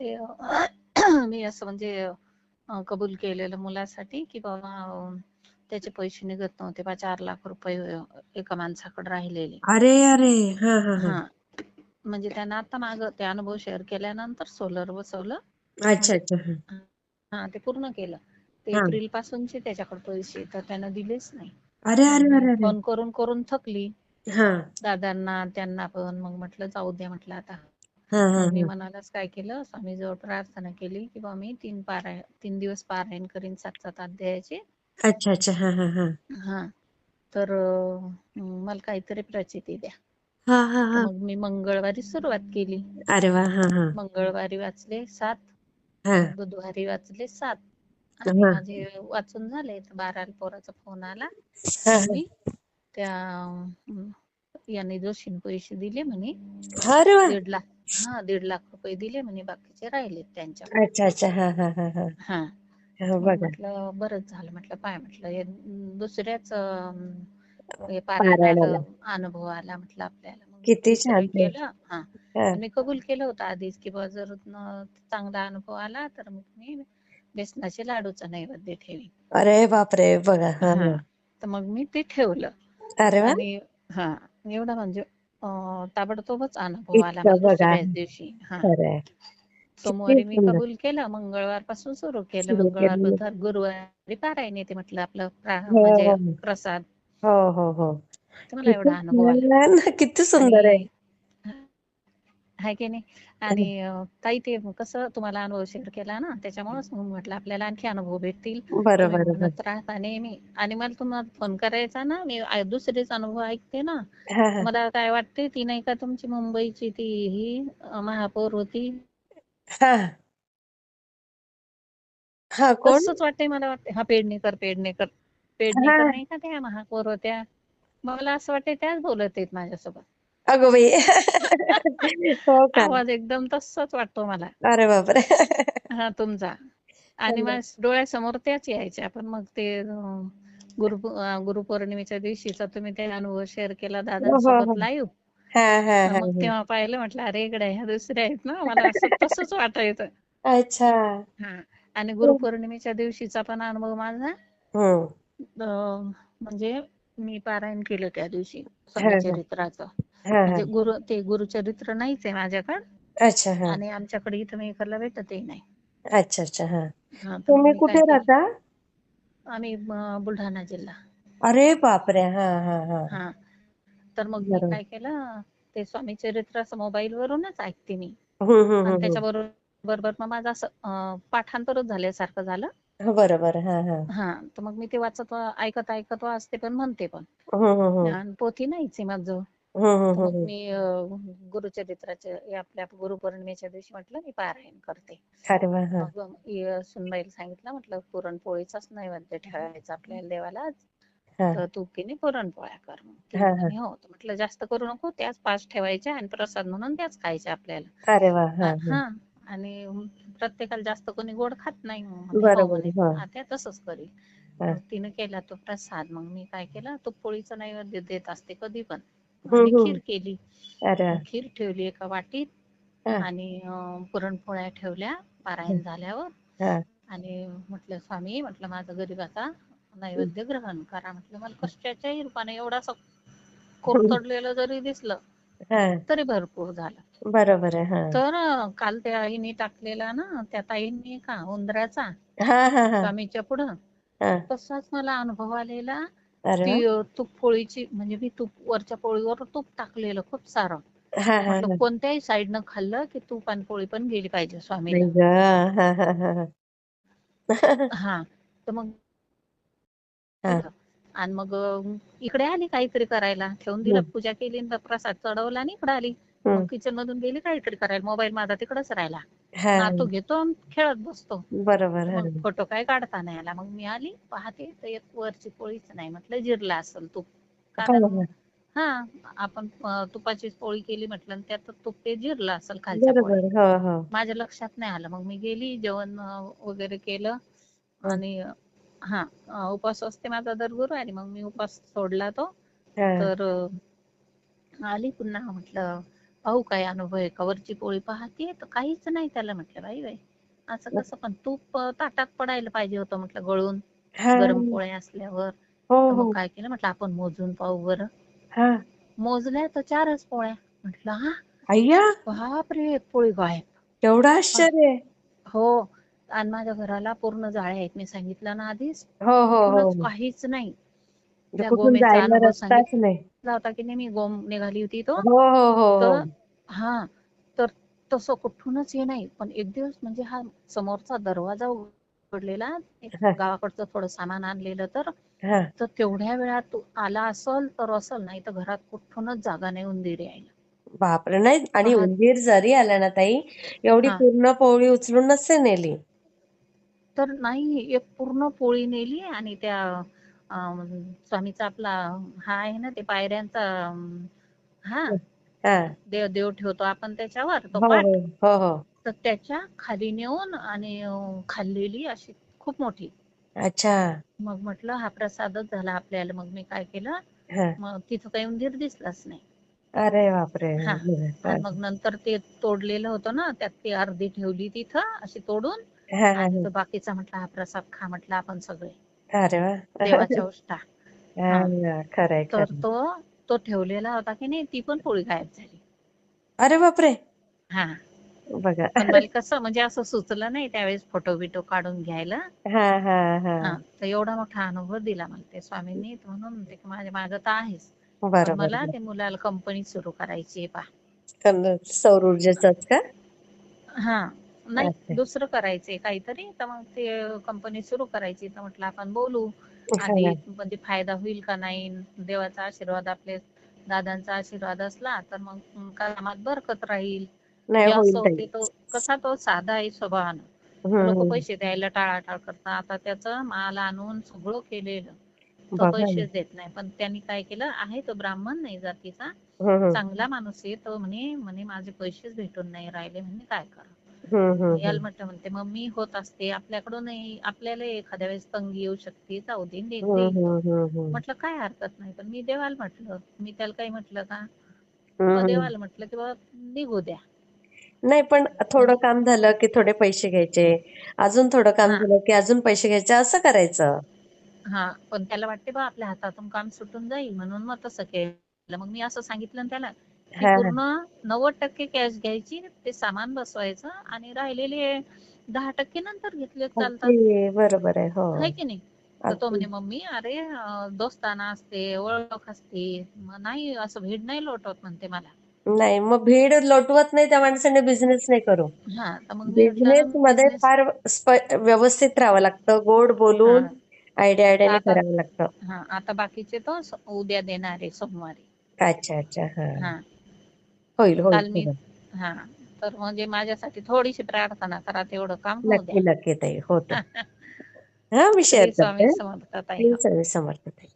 ते मी असं म्हणजे कबूल केलेलं मुलासाठी की बाबा त्याचे पैसे निघत नव्हते. बा चार लाख रुपये एका माणसाकडे राहिलेले. अरे अरे. हा म्हणजे त्यानं आता माग ते अनुभव शेअर केल्यानंतर सोलर बसवलं अच्छा अच्छा हा. ते पूर्ण केलं. ते एप्रिल पासूनचे त्याच्याकडे पैसे तर त्यानं दिलेच नाही. अरे अरे अरे फोन करून करून थकली. दादांना त्यांना पण मग म्हटलं जाऊ द्या म्हटलं आता. मी हा मनालाच काय केलं स्वामीजवळ प्रार्थना केली की बा मी तीन पारायण तीन दिवस पारायण करीन सात सात अध्यायाचे अच्छा अच्छा. हा हा हा. हा. तर मला काहीतरी प्रचिती द्या. हा हा हा. मग मी मंगळवारी सुरुवात केली. अरे वा! हा हा. मंगळवारी वाचले सात. हा. बुधवारी वाचले सात. आणि हा. माझे वाचून झाले तर बाराला पोराचा फोन आला. हा मग मी त्या अं, यांनी जोशीन पैसे दिले म्हणे. दीड लाख हा दीड लाख रुपये दिले म्हणे बाकीचे राहिले अच्छा अच्छा हा हा हा हा. हा. हा बघा. म्हटलं बरंच झालं म्हटलं पाय म्हटलं हे दुसऱ्याच अं, हे पारायणाला पारायणाला अनुभव आला म्हटलं आपल्याला. मग किती छान ते केलं. हा. हा. मी कबूल केलं होतं आधीच की बा जर न- चांगला अनुभव आला तर मग मी बेसनाचे लाडूचा नैवेद्य ठेवीन. अरे बापरे बघा हा हा. हा. तर मग मी ते ठेवलं. अरे वा. आणि हा एवढा म्हणजे ताबडतोबच अनुभव आला दुसऱ्याच दिवशी. हा. सोमवारी मी कबूल केलं मंगळवारपासून सुरू केलं. मंगळवार बुधवार गुरुवारी पारायण येते म्हटलं आपलं हो म्हणजे हो. प्रसाद. हो हो हो. मला एवढा अनुभव आला. किती सुंदर आहे. हाय की नाही? आणि अं, ताई ते कसं तुम्हाला अनुभव शेअर केला ना त्याच्यामुळेच मग म्हटलं आपल्याला आणखी अनुभव भेटतील. तुम्ही राहता नेहमी आणि मला तुम्हाला फोन करायचा ना मी आ- दुसरेच अनुभव ऐकते ना. हा हा. मला काय वाटते ती नाही का तुमची मुंबईची ती ही अं, महापौर होती? हा. हा कोण? तसंच वाटतंय मला वाटते हा पेडणेकर पेडणेकर. हा. पेडणेकर नाही का त्या महापौर होत्या. मला असं वाटतंय त्याच बोलत आहेत माझ्यासोबत. अगं बाई. हो का? आवाज एकदम तसाच वाटतो मला. अरे बापरे. हा तुमचा. आणि माझ्या डोळ्यासमोर त्याच यायच्या. पण मग ते गुरु गुरुपौर्णिमेच्या दिवशीचा तुम्ही ते अनुभव शेअर केला हो हो. दादांसोबत हो लाईव्ह हा हा हा मग हा. तेव्हा पाहिलं म्हटलं अरे इकडे ह्या दुसऱ्या आहेत ना. मला असं तसंच वाटायचं. अच्छा. हा. आणि गुरुपौर्णिमेच्या दिवशीचा पण अनुभव माझा. म्हणजे मी पारायण केलं त्या दिवशी हा हा. चरित्राचं. हा हा म्हणजे गुरु ते गुरुचरित्र नाहीच आहे माझ्याकडे. अच्छा हा. आणि आमच्याकडे इथं मेकरला भेटतही नाही. अच्छा अच्छा हा. तुम्ही मी कुठे राहता? आम्ही बुलढाणा जिल्हा. अरे बापरे हा हा हा. हा. तर मग मी काय केलं? ते स्वामी चरित्राचं मोबाईल वरूनच ऐकते मी. त्याच्याबरोबर बरोबर मग माझं असं पाठांतरच झाल्यासारखं झालं. बरोबर हा हा. हा तर मग मी ते वाचत ऐकत ऐकत वाचते पण म्हणते पण. पोथी नाहीच आहे माझं. तर हम्म मग हम्म. मी अं, गुरुचरित्राच्या या आपल्या गुरुपौर्णिमेच्या दिवशी म्हटलं मी पारायण करते. अरे वा हा. मग अं, सुनबाईला सांगितलं म्हटलं पुरणपोळीचाच नैवेद्य ठेवायचा आपल्याला देवाला आज. हा. तर तू की नाही पुरणपोळ्या कर मग. ती हा हा. म्हणे हो तर म्हटलं जास्त करू नको त्याच पाच ठेवायच्या आणि प्रसाद म्हणून त्याच खायच्या आपल्याला. अरे हा हा. हा. आणि प्रत्येकाला जास्त कोणी गोड खात नाही मग म्हणे हो बरोबर म्हणे. हा. आता तसंच करील. हा. मग तिने केला तो प्रसाद. मग मी काय केलं तो पोळीचा नैवेद्य देत असते कधी पण. आणि खीर केली. अरे खीर ठेवली एका वाटीत आणि पुरणपोळ्या ठेवल्या पारायण झाल्यावर. आणि म्हटलं स्वामी म्हटलं माझं गरीबाचा नैवेद्य ग्रहण करा. म्हटलं मला कशाच्याही रूपाने एवढासा कोरतडलेलं जरी दिसलं तरी भरपूर झालं. बरोबर हा. तर काल त्या आईने टाकलेला ना त्या ताईंनी का उंदराचा स्वामीच्या पुढं तसाच मला अनुभव आलेला. अरे वा. ती अं, तूप पोळीची म्हणजे मी तूप वरच्या पोळीवर तूप टाकलेलं खूप सारं. हा हा म्हटलं हा. कोणत्याही साईडनं खाल्लं की तूप आणि पोळी पण गेली पाहिजे स्वामीला. नाही ग. हा हा हा हा. हा तर मग हा. आणि मग अं, इकडे आली काहीतरी करायला. ठेवून दिलं हम्म. पूजा केली आणि प्रसाद चढवला आणि इकडे आली. मग हम्म किचन मधून गेली काहीतरी करायला. मोबाईल माझा तिकडच राहिला. नातू घेतो आणि खेळत बसतो. बरोबर मग फोटो काय काढता नाही आला मग मी आली पाहते तर एक वरची पोळीच नाही म्हटलं जिरला असेल तूप. हा कारण हा. हा. आपण तुपाची पोळी केली म्हटलं त्यात तूप ते जिरलं असेल खालच्या हो माझ्या लक्षात नाही आलं. मग मी गेली जेवण वगैरे केलं. आणि हा उपास असते माझा दर गुरुवारी. मग मी उपास सोडला तो. तर आली पुन्हा म्हटलं पाहू काय अनुभव आहे का? वरची पोळी पाहते तर काहीच नाही त्याला म्हटलं बाई बाई असं कसं पण तूप ताटात पडायला पाहिजे होतं म्हटलं गळून हा. गरम पोळ्या असल्यावर. हो तर हो. मग काय केलं? म्हटलं आपण मोजून पाहू बरं. हा. मोजल्या तर चारच पोळ्या. म्हटलं हा? अय्या बापरे एक पोळी गायब. एवढं आश्चर्य हो. आणि माझ्या घराला पूर्ण जाळ्या आहेत. मी सांगितलं ना आधीच. हो हो हो हो. काहीच नाही. त्या गोम्याचा अनुभव सांगितला. होता की नाही मी गोम निघाली होती तो हो तर तसं कुठूनच हे नाही. पण एक दिवस म्हणजे हा समोरचा दरवाजा उघडलेला. गावाकडचं थोडं सामान आणलेलं तर तर तेवढ्या वेळात तो आला असल तर असल नाही तर घरात कुठूनच जागा नाही उंदीर यायला बापरे नाही? आणि उंदीर जरी आला ना ताई एवढी. पूर्ण पोळी उचलून नसते नेली. तर नाही एक पूर्ण पोळी नेली आणि त्या अं, स्वामीचा आपला हा आहे ना ते पायऱ्यांचा अं, हा. हा. देव देव ठेवतो आपण त्याच्यावर तो हो पाट हो हो हो. तर त्याच्याखाली नेऊन आणि अं, खाल्लेली अशी खूप मोठी. अच्छा. मग म्हटलं हा प्रसादच झाला आपल्याला. मग मी काय केलं हा. मग तिथं काही उंदीर दिसलाच नाही. अरे बापरे. हा. आणि मग नंतर ते तोडलेलं होतं ना त्यात ती अर्धी ठेवली तिथं अशी तोडून. हा हा आणि तो बाकीचा म्हटलं हा प्रसाद खा म्हटलं आपण सगळे. अरे वा. देवाच्या उष्टा. हा, खरंय तर खरंय. तो तो ठेवलेला होता की नाही ती पण पोळी गायब झाली. अरे बापरे. हा. बघा. पण मला कसं म्हणजे असं सुचलं नाही त्यावेळेस फोटो बिटो काढून घ्यायला. हा हा हा. हा तर एवढा मोठा अनुभव दिला मला ते स्वामींनी. म्हणून ते माझ्या मागं तर आहेच. मला ते मुलाला कंपनी सुरू करायची आहे पा. सौर ऊर्जेचंच का? हा. नाही. दुसरं करायचंय काहीतरी. तर मग ते कंपनी सुरू करायची. तर म्हटलं आपण बोलू. हा. म्हणजे फायदा होईल का नाही? देवाचा आशीर्वाद आपले दादांचा आशीर्वाद असला तर मग कामात बरकत राहील. होते तो कसा तो साधा आहे स्वभावानं. लोक. पैसे द्यायला टाळाटाळ करतात. आता त्याचं माल आणून सगळं केलेलं. तो. पैसेच देत नाही. पण त्यांनी काय केलं? आहे तो ब्राह्मण नाही जातीचा. चांगला माणूस आहे. तो म्हणे म्हणे माझे पैसेच भेटून नाही राहिले. म्हणे काय करा? याल. म्हटलं म्हणते मग मी होत असते आपल्याकडूनही आपल्याला एखाद्या वेळेस तंगी येऊ शकते जाऊ दे दे- हम्म, देईल तो. हम्म, हम्म, हम्म. म्हटलं काय हरकत नाही पण मी देवाला म्हटलं मी त्याला काही म्हटलं का मग. देवाला म्हटलं की बाबा निघू द्या नाही पण थोडं काम झालं की थोडे पैसे घ्यायचे अजून थोडं काम. झालं की अजून पैसे घ्यायचे असं करायचं हा पण त्याला वाटते बा आपल्या हातातून काम सुटून जाईल म्हणून मग तसं केलं मग मी असं सांगितलं ना त्याला. पूर्ण नव्वद टक्के कॅश घ्यायची ते सामान बसवायचं आणि राहिलेले दहा टक्के नंतर घेतले चालतात. बरोबर आहे हो. की नाही? तर तो. म्हणे मम्मी अरे दोस्ताना असते ओळख असते मग नाही असं भीड नाही लोटवत म्हणते मला. नाही मग भीड लोटवत नाही त्या माणसाने बिझनेस नाही करू. हा बिझनेस मध्ये फार व्यवस्थित राहावं लागतं गोड बोलून. आयडिया आयडियाने आता- करावं लागतं. आता बाकीचे तो उद्या देणार आहे सोमवारी. अच्छा अच्छा हा. होईल होईल काल मी सगळं. हा. तर म्हणजे माझ्यासाठी थोडीशी प्रार्थना करा तेवढं काम होऊ नक्की द्या. नक्की ताई होत. हा मी शेअर श्री स्वामी करते समर्थ ताई. प्लीज स्वामी समर्थ ताई.